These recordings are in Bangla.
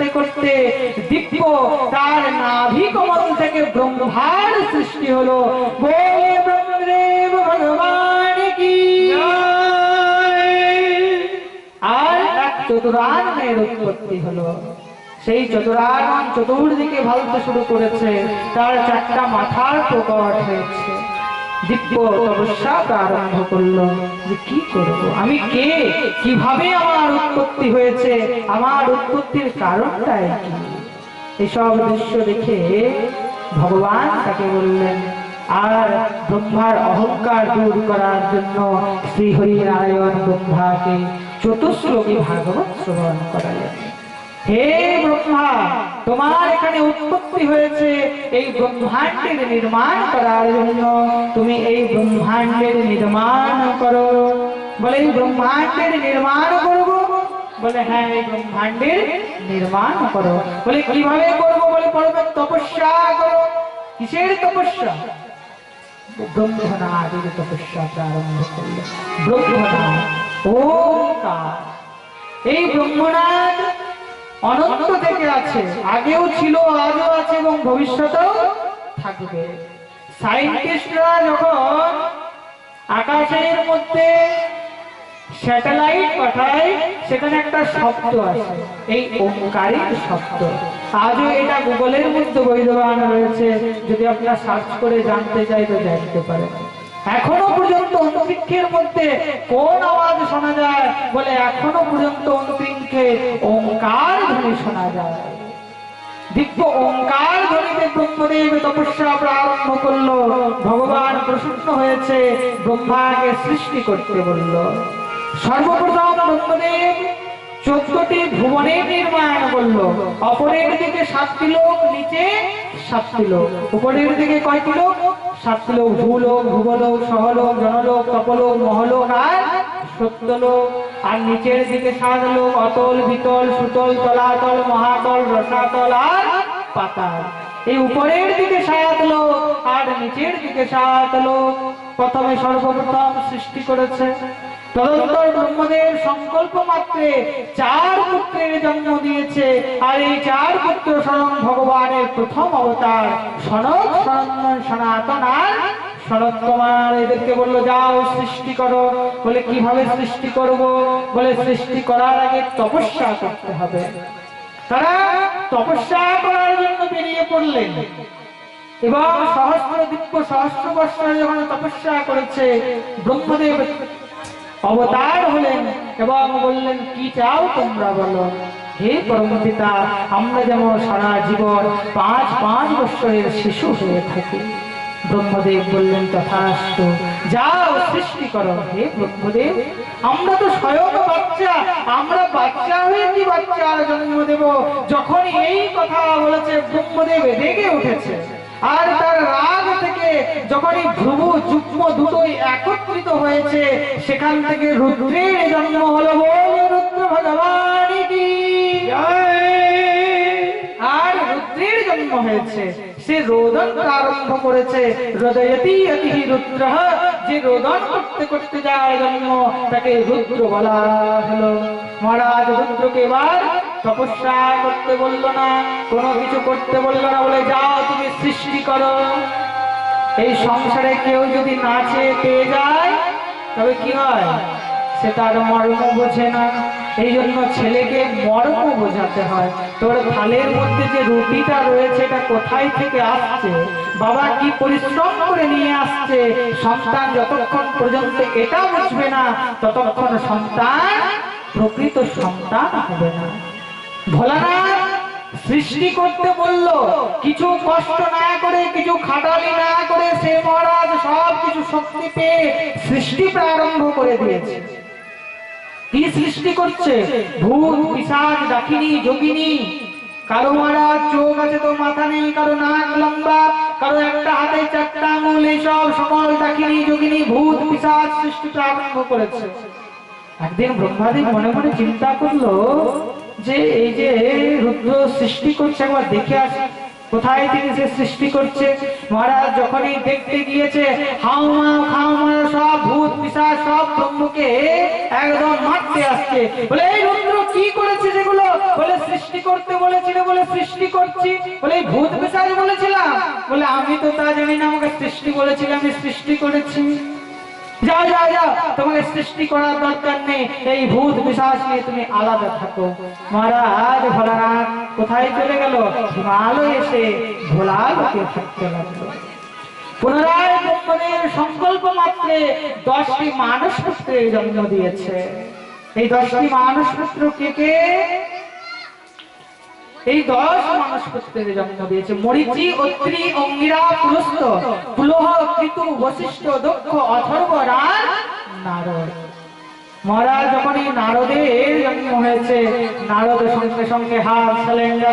করতে করতে দিব্য তার নাভি কমল থেকে ব্রহ্মার সৃষ্টি হলো। ভগবান কি? আর এক চতুরায়নের উৎপত্তি হলো। সেই চতুরায়ন চতুর্দিকে ভালতে শুরু করেছে। তার চারটা মাথার প্রকট হয়েছে। দিব্য তপস্যা প্রারম্ভ করল। যে কি করব? আমি কে? কীভাবে আমার উৎপত্তি হয়েছে? আমার উৎপত্তির কারণটাই কি? এসব দৃশ্য দেখে ভগবান তাকে বললেন, আর ব্রহ্মার অহংকার দূর করার জন্য শ্রী হরিনারায়ণ ব্রহ্মাকে চতুশ্লোকী ভাগবত শ্রবণ করালেন। হে ব্রহ্মা, তোমার এখানে উৎপত্তি হয়েছে এই ব্রহ্মাণ্ডের নির্মাণ করার জন্য। তুমি এই ব্রহ্মাণ্ডের নির্মাণ করো। বলে, এই ব্রহ্মাণ্ডের নির্মাণ করব? বলে হ্যাঁ এই ব্রহ্মাণ্ডের নির্মাণ করো। বলে, কীভাবে করব? বলে, পড়বে তপস্যা করো। কিসের তপস্যা? ব্রহ্মনাদের তপস্যা প্রারম্ভ করল। ব্রহ্মনাথ ওঙ্কার এই ব্রহ্মনাথ অনন্ত থেকে আছে। আগেও ছিল, আজও আছে এবং ভবিষ্যতেও থাকবে। সাইন্টিস্টরা যখন আকাশের মধ্যে স্যাটেলাইট পাঠায়, সেখানে একটা শব্দ আছে এই ওঙ্কারিক শব্দ। আজও এটা গুগলের মধ্যে বৈধবান রয়েছে যদি আপনারা সার্চ করে জানতে চাই, তো জানতে পারেন। এখনও পর্যন্ত অন্তরিক্ষের মধ্যে কোন আওয়াজ শোনা যায় বলে এখনও পর্যন্ত অন্তরিক্ষে ওঙ্কার ধ্বনি শোনা যায়। দিব্য ওঙ্কার ধ্বনিতে ব্রহ্মদেব তপস্যা প্রারম্ভ করল। ভগবান প্রসন্ন হয়েছে, ব্রহ্মাকে সৃষ্টি করতে বলল। সর্বপ্রথম ব্রহ্মদেব চোদ্দটি ভুবনের নির্মাণ করল। অপরের দিকে সাতটি লোক, নিচে সাতটি লোক। উপরের দিকে কয়টি লোক? সাতটি লোক। ভূলোক, ভূবলোক, সহলোক, জনলোক, তপলোক, মহলোক আর সত্যলোক। আর নিচের দিকে সাত লোক, অতল, বিতল, সুতল, তলাতল, মহাতল, রসাতল আর পাতাল। এই উপরের দিকে সাত লোক আর নিচের দিকে সাত লোক। প্রথমে সর্বপ্রথম সৃষ্টি করেছে তদন্তর ব্রহ্মদেব সংকল্প মাত্রে চার পুত্রের জন্ম দিয়েছে। আর এই চার পুত্র স্বয়ং ভগবানের প্রথম অবতার, সনক সনন্দন সনাতন আর কুমার এদেরকে বলল, যাও সৃষ্টি করো। বলে, কীভাবে সৃষ্টি করব? বলে, সৃষ্টি করার আগে তপস্যা করতে হবে। তারা তপস্যা করার জন্য বেরিয়ে পড়লেন। এবং সহস্র দিব্য সহস্র বৎসর যখন তপস্যা করেছে, ব্রহ্মদেব অবতার হলেন এবং বললেন, কি চাও তোমরা বলো? হে পরম পিতা আমরা যেমন সারা জীবন পাঁচ পাঁচ বৎসরের শিশু হয়ে থাকি। ব্রহ্মদেব বললেন তথাস্ত যাও সৃষ্টি করো। হে ব্রহ্মদেব, আমরা তো স্বয়ং বাচ্চা, আমরা বাচ্চা হয়ে কি বাচ্চার জন্ম দেব? যখন এই কথা বলেছে, ব্রহ্মদেব রেগে উঠেছে। আর তার রাগ থেকে যখনই যুগ্ম দুটোই একত্রিত হয়েছে। সেখান থেকে রুদ্রের জন্ম হলো রুদ্র ভগবান আর রুদ্রের জন্ম হয়েছে। সে রোদন আরম্ভ করেছে। হৃদয়তি অতি রুদ্র। যে রোদন করতে করতে যায় জন্ম, তাকে রুদ্র বলা হলো। মহারাজ রুদ্রকে এবার তপস্যা করতে বলল না, কোনো কিছু করতে বলল না বলে, যাও তুমি সৃষ্টি করো। এই সংসারে কেউ যদি নাচে পেয়ে যায়, তবে কি হয়? সে তার মর্ম বোঝে না। এই জন্য ছেলেকে মর্ম বোঝাতে হয়। তোর থালের মধ্যে যে রুটিটা রয়েছে, এটা কোথায় থেকে আসছে? বাবা কি পরিশ্রম করে নিয়ে আসছে? সন্তান যতক্ষণ পর্যন্ত এটা বুঝবে না, ততক্ষণ সন্তান প্রকৃত সন্তান হবে না। ভোলানাথ! সৃষ্টি করতে বলল, কিছু কষ্ট না করে, কিছু খাটালি না করে সে মহারাজ সব কিছু শক্তি পেয়ে সৃষ্টি প্রারম্ভ করে দিয়েছে। কি সৃষ্টি করছে? ভূত, পিসাচ ডাকিনী যোগিনী। কারও মারা চোখ আছে তো মাথা নেই, কারও নাক লম্বা, কারও একটা হাতে চারটা আঙুল, এইসব সকল ডাকিনী যোগিনী, ভূত, পিসাচ সৃষ্টি প্রারম্ভ করেছে। একদিন ব্রহ্মাদেব মনে মনে চিন্তা করল যে এই যে রুদ্র সৃষ্টি করছে, একবার দেখে আসি। কোথায় থেকে সে সৃষ্টি করছে? মহারাজ যখনই দেখতে গিয়েছে হাউমা খাউমা সব ভূত, পিসাচ, সব ব্রহ্মকে একদম মারতে আসছে। বলে, এই রুদ্র, কি করেছে যেগুলো? বলে, সৃষ্টি করতে বলেছিল, বলে, সৃষ্টি করছি। বলে, এই ভূত পিশাচ বলেছিলাম। বলে, আমি তো তা জানি না, আমাকে সৃষ্টি বলেছিলাম আমি সৃষ্টি করেছি। যাও যাও যাও তোমাকে সৃষ্টি করার দরকার নেই। এই ভূত পিশাচ নিয়ে তুমি আলাদা থাকো। মহারাজ ভোলানাথ, কোথায় চলে গেল? হিমালয় এসে ভোলা লোকে থাকতে লাগল। পুনরায় ব্রহ্মদেব সংকল্প মাত্রে দশটি মানস পুত্রের জন্ম দিয়েছে। এই দশটি মানস পুত্র কে কে? এই দশ পুত্রের জন্ম দিয়েছে। মরিচি, অত্রি, অঙ্গিরা, পুলস্ত। পুলহ, কৃতু, বশিষ্ঠ, দক্ষ, অথর্ব, রাজ, নারদ। মহারাজ, যখন এই নারদের জন্ম হয়েছে, নারদ সঙ্গে সঙ্গে হাত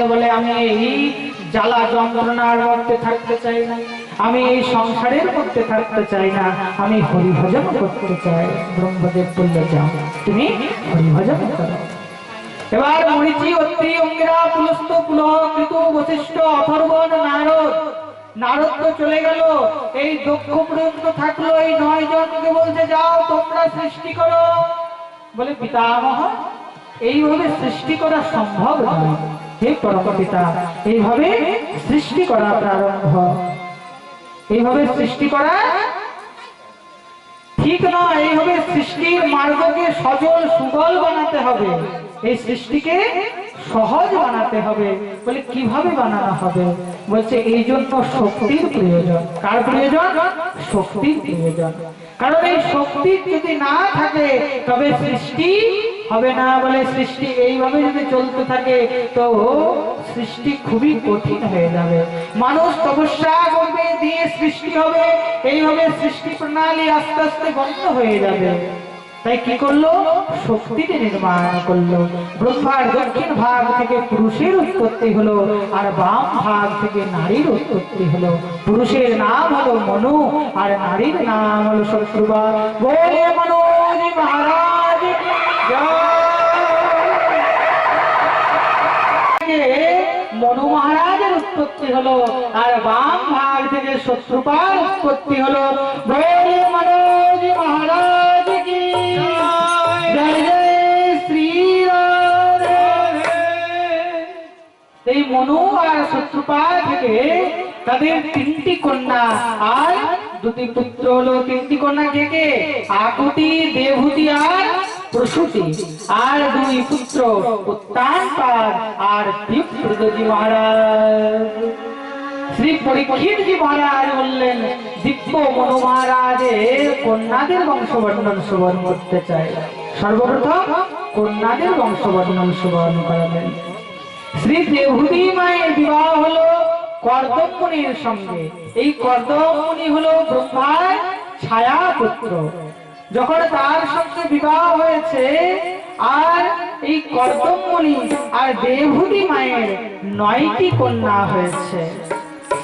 বলে, আমি এই জ্বালা যন্ত্রণার মধ্যে থাকতে চাই না। আমি এই সংসারের মধ্যে থাকতে চাই না। আমি হরিভজন করতে চাই। ব্রহ্মদেব বললে, যাও, তুমি হরিভজন করো। এবার মরিচি, অত্রি, অঙ্গিরা, পুলস্ত পুলহ কৃতু, বশিষ্ঠ, অথর্বণ, নারদ। নারদ তো চলে গেল। এই দক্ষ পর্যন্ত থাকল। এই নয় জনকে বলছে, যাও তোমরা সৃষ্টি করো। বলে, পিতামহ, এইভাবে সৃষ্টি করা সম্ভব হে পরম পিতা এইভাবে সৃষ্টি করা প্রারম্ভ। এইভাবে সৃষ্টি করা ঠিক নয়। এইভাবে সৃষ্টির মার্গকে সজল, সুগল বানাতে হবে। এই সৃষ্টিকে সহজ বানাতে হবে। বলে, কীভাবে বানানো হবে? বলছে, এই জন্য শক্তির প্রয়োজন। কার প্রয়োজন? শক্তির প্রয়োজন। কারণ এই শক্তি যদি না থাকে, তবে সৃষ্টি হবে না। বলে, সৃষ্টি এইভাবে যদি চলতে থাকে, তো সৃষ্টি খুবই কঠিন হয়ে যাবে। মানুষ তপস্যা করবে, দিয়ে সৃষ্টি হবে। এইভাবে সৃষ্টি প্রণালী আস্তে আস্তে বন্ধ হয়ে যাবে। তাই কি করল? শক্তিকে নির্মাণ করল। ব্রহ্মার দক্ষিণ ভাগ থেকে পুরুষের উৎপত্তি হলো, আর বাম ভাগ থেকে নারীর উৎপত্তি হলো। পুরুষের নাম হলো মনু, আর নারীর নাম হলো শত্রুবা। মহারাজ মনু মহারাজের উৎপত্তি হলো, আর বাম ভাগ থেকে শত্রুপার উৎপত্তি হলো। মনোজ মহারাজ। মনু আর থেকে তাদের তিনটি কন্যা আর দুটি পুত্র হলো তিনটি কন্যা কে কে? আকুতি, দেবহুতি আর প্রসূতি। আর দুই পুত্র আর মহারাজ। শ্রী পরীক্ষিত মহারাজ বললেন, দিব্য মনু মহারাজের কন্যাদের বংশবর্ণন সুবর্ণ করতে চাই। সর্বপ্রথম কন্যাদের বংশবর্ণন সুবর্ণ করাবেন শ্রী দেবহুতি মায়ের বিবাহ হলো কর্দমুনির সঙ্গে। এই কর্দমুনি হলো ব্রহ্মার ছায়া পুত্র যখন তার সঙ্গে বিবাহ হয়েছে, আর এই কর্দমুনি আর দেবহুতি মায়ের নয়টি কন্যা হয়েছে।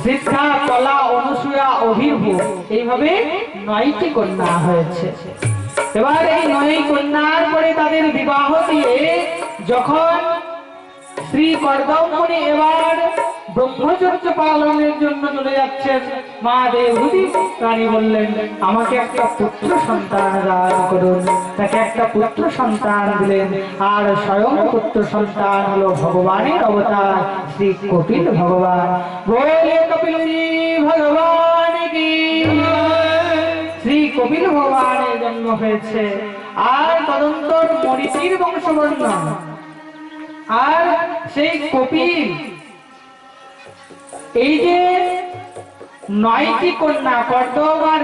সিদ্ধা কলা অনুসূয়া, অভিভূ, এইভাবে নয়টি কন্যা হয়েছে। এবার এই নয় কন্যার পরে তাদের বিবাহ দিয়ে যখন শ্রী কর্দমণি এবার ব্রহ্মচর্য পালনের জন্য চলে যাচ্ছেন মা দেবহুতি। রানী বললেন, আমাকে একটা পুত্র সন্তান দান করুন। তাকে একটা পুত্র সন্তান দিলেন। আর স্বয়ং পুত্র সন্তান হলো ভগবানের অবতার, শ্রী কপিল ভগবান। বলে কপিলজি ভগবান কি? শ্রী কপিল ভগবানের জন্ম হয়েছে। আর তদন্তর মরিচির বংশবর্ণন আর সেই কপিল। এই যে নয়টি কন্যা কর্দম আর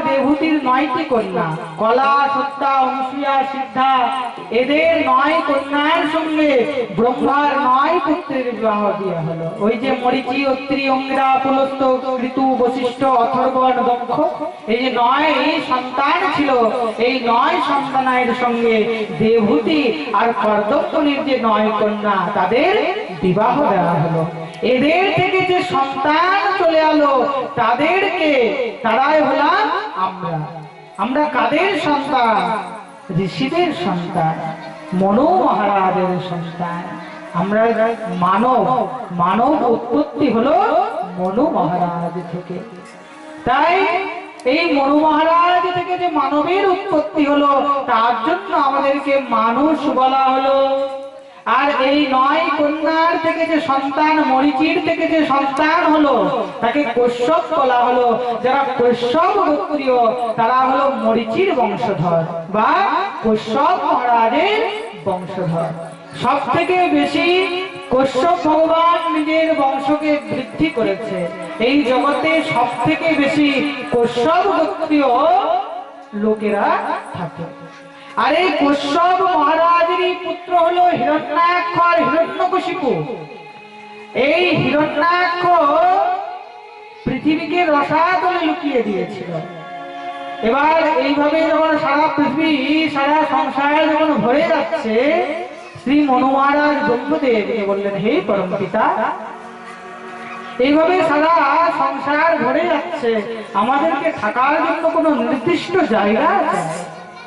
নয়টি কন্যা, কলা, সত্তা অনুসূয়া সিদ্ধা, এদের নয় কন্যার সঙ্গে ব্রহ্মার নয় পুত্রের বিবাহ দেওয়া হলো। ওই যে মরিচি, অত্রি, অঙ্গিরা পুলস্ত ঋতু, বশিষ্ঠ অথর্বণ দক্ষ এই যে নয় সন্তান ছিল, এই নয় সন্তানের সঙ্গে দেবহুতি আর কর্দমনির যে নয় কন্যা, তাদের বিবাহ দেওয়া হলো। এদের থেকে যে সন্তান চলে আলো তাদেরকে তারাই হলাম আমরা। আমরা কাদের সন্তান? ঋষিদের সন্তান মনো মহারাজের সন্তান। আমরা মানব মানব উৎপত্তি হলো মনু মহারাজ থেকে। তাই এই মনু মহারাজ থেকে যে মানবের উৎপত্তি হলো, তার জন্য আমাদেরকে মানুষ বলা হলো আর এই নয় কন্যার থেকে যে সন্তান, মরিচির থেকে যে সন্তান হলো, তাকে কশ্যপ বলা হলো। যারা কশ্যপ গোত্রীয়, তারা হলো মরিচির বংশধর বা কশ্যপ মহারাজের বংশধর। সব থেকে বেশি কশ্যপ ভগবান নিজের বংশকে বৃদ্ধি করেছে। এই জগতে সব থেকে বেশি কশ্যপ গোত্রীয় লোকেরা থাকে। আর এই কশ্যপ মহারাজেরই পুত্র হলো হিরণ্যাক্ষ আর হিরণ্যকশিপু। এই হিরণ্যাক্ষ পৃথিবীকে রসাতলে লুকিয়ে দিয়েছিল। এবার এইভাবে যখন সারা পৃথিবী, সারা সংসার যখন ভরে যাচ্ছে, শ্রী মনু মহারাজ বললেন, হে পরম পিতা, এইভাবে সারা সংসার ভরে যাচ্ছে, আমাদেরকে থাকার জন্য কোনো নির্দিষ্ট জায়গা আছে?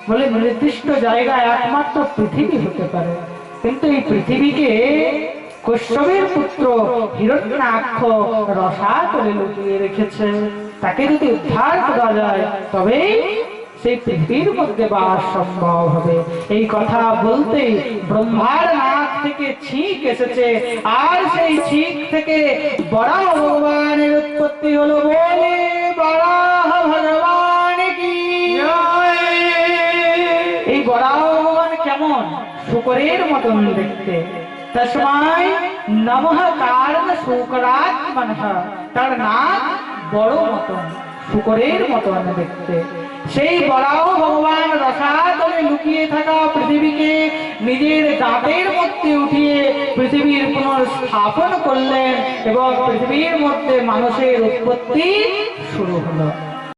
বলে নির্দিষ্ট জায়গা একমাত্র পৃথিবী হতে পারে। কিন্তু এই পৃথিবীকে কশ্যপের পুত্র হিরণ্যাক্ষ রসাতলে লুকিয়ে রেখেছে। তাকে যদি উদ্ধার করা যায়, তবেই সেই পৃথিবীর মধ্যে বাস সম্ভব হবে। এই কথা বলতেই ব্রহ্মার নাক থেকে ছিক এসেছে। আর সেই ছিক থেকে বড় ভগবানের উৎপত্তি হলো বলে শুকরের মতন দেখতে। তসময় কারণ তার নাক বড় মতন, শুকরের মতন দেখতে। সেই ভগবান রসাতলে লুকিয়ে থাকা পৃথিবীকে নিজের দাঁতের মধ্যে উঠিয়ে পৃথিবীর পুনর্স্থাপন করলেন এবং পৃথিবীর মধ্যে মানুষের উৎপত্তি শুরু হলো।